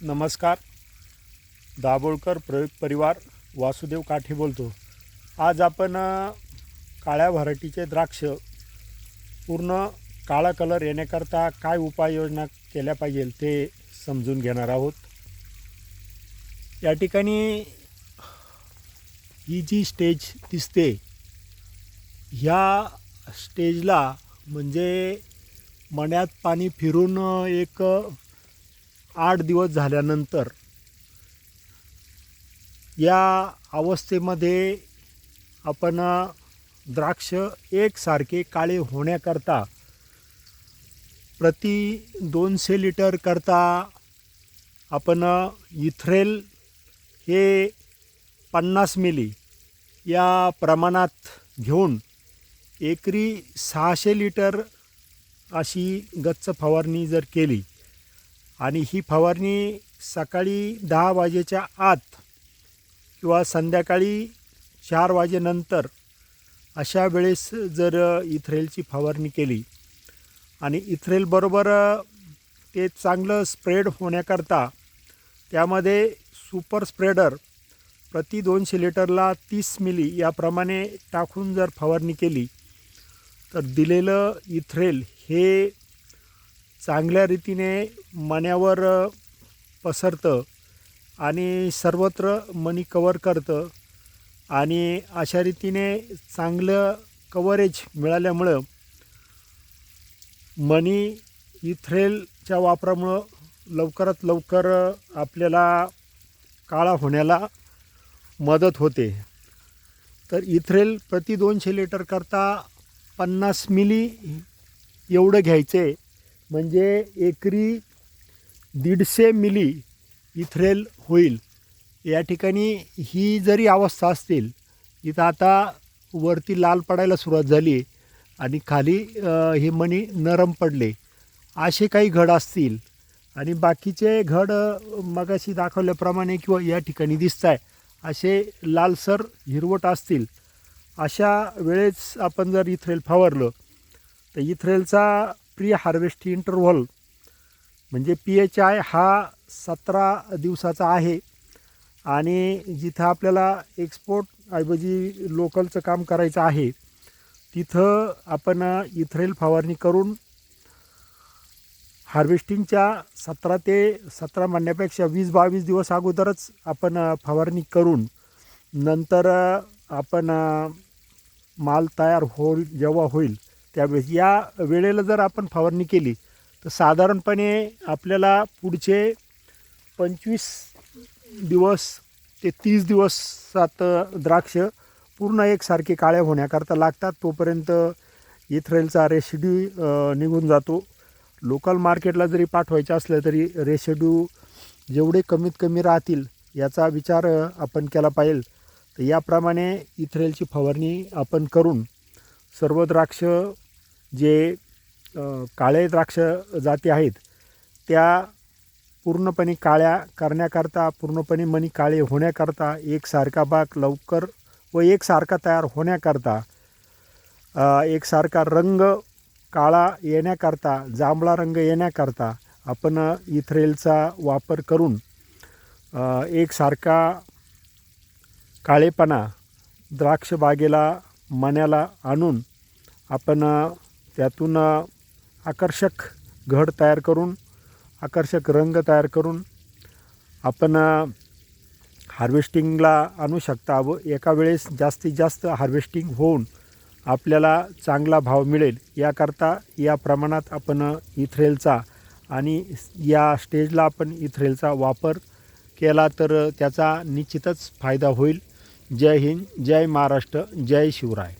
नमस्कार. दाभोळकर प्रयोग परिवार वासुदेव काठे बोलतो. आज आपण काळ्या व्हरायटीचे द्राक्ष पूर्ण काळा कलर येण्याकरता काय उपाययोजना केल्या पाहिजे ते समजून घेणार आहोत. या ठिकाणी ही जी स्टेज दिसते ह्या स्टेजला म्हणजे मण्यात पाणी फिरून एक आठ दिवस झाल्यानंतर या अवस्थेमध्ये आपण द्राक्ष एकसारखे काळे होण्याकरता प्रति दोनशे लिटरकरता आपण इथ्रेल हे पन्नास मिली या प्रमाणात घेऊन एकरी सहाशे लिटर अशी गच्च फवारणी जर केली आणि ही फवारणी सकाळी दहा वाजेच्या आत किंवा संध्याकाळी चार वाजेनंतर अशा वेळेस जर इथ्रेलची फवारणी केली आणि इथ्रेलबरोबर ते चांगलं स्प्रेड होण्याकरता त्यामध्ये सुपर स्प्रेडर प्रति दोनशे लिटरला तीस मिली याप्रमाणे टाकून जर फवारणी केली तर दिलेलं इथ्रेल हे चांगल्या रीतीने मण्यावर पसरतं आणि सर्वत्र मनी कवर करतं आणि अशा रीतीने चांगलं कवरेज मिळाल्यामुळं मनी इथ्रेलच्या वापरामुळं लवकरात लवकर आपल्याला काळा होण्याला मदत होते. तर इथ्रेल प्रति दोनशे लिटर करता पन्नास मिली एवढं घ्यायचे. म्हणजे एकरी दीडशे मिली इथ्रेल होईल. या ठिकाणी ही जरी अवस्था असतील इथं आता वरती लाल पडायला सुरुवात झाली आणि खाली हे मणी नरम पडले. असे काही घड असतील आणि बाकीचे घड मगाशी दाखवल्याप्रमाणे किंवा या ठिकाणी दिसत आहे असे लालसर हिरवट असतील अशा वेळेस आपण जर इथ्रेल फवारलं तर इथ्रेलचा प्री हार्वेस्ट इंटरव्हल म्हणजे पी एच आय हा सतरा दिवसाचा आहे. आणि जिथं आपल्याला एक्सपोर्ट ऐवजी लोकलचं काम करायचं आहे तिथं आपण इथरेल फवारणी करून हार्वेस्टिंगच्या सतरा ते सतरा म्हणण्यापेक्षा वीस बावीस दिवस अगोदरच आपण फवारणी करून नंतर आपण माल तयार होईल जेव्हा होईल त्यावेळेस या वेळेला जर आपण फवारणी केली तर साधारणपणे आपल्याला पुढचे पंचवीस दिवस ते तीस दिवसात द्राक्ष पूर्ण एकसारखे काळे होण्याकरता लागतात. तोपर्यंत इथ्रेलचा रेशेड्यू निघून जातो. लोकल मार्केटला जरी पाठवायचं असलं तरी रेशेड्यू जेवढे कमीत कमी राहतील याचा विचार आपण केला पाहिजे. तर याप्रमाणे इथ्रेलची फवारणी आपण करून सर्व द्राक्ष जे काळे द्राक्ष जाती आहेत त्या पूर्णपणे काळ्या करण्याकरता पूर्णपणे मनी काळे होण्याकरता एकसारखा बाग लवकर व एकसारखा तयार होण्याकरता एकसारखा रंग काळा येण्याकरता जांभळा रंग येण्याकरता आपण इथ्रेलचा वापर करून एकसारखा काळेपणा द्राक्षबागेला मण्याला आणून आपण त्यातून आकर्षक घड तयार करून आकर्षक रंग तयार करून आपण हार्वेस्टिंगला आणू शकता. व एका वेळेस जास्तीत जास्त हार्वेस्टिंग होऊन आपल्याला चांगला भाव मिळेल. याकरता या प्रमाणात आपण इथ्रेलचा आणि या स्टेजला आपण इथ्रेलचा वापर केला तर त्याचा निश्चितच फायदा होईल. जय हिंद जय महाराष्ट्र जय शिवराय.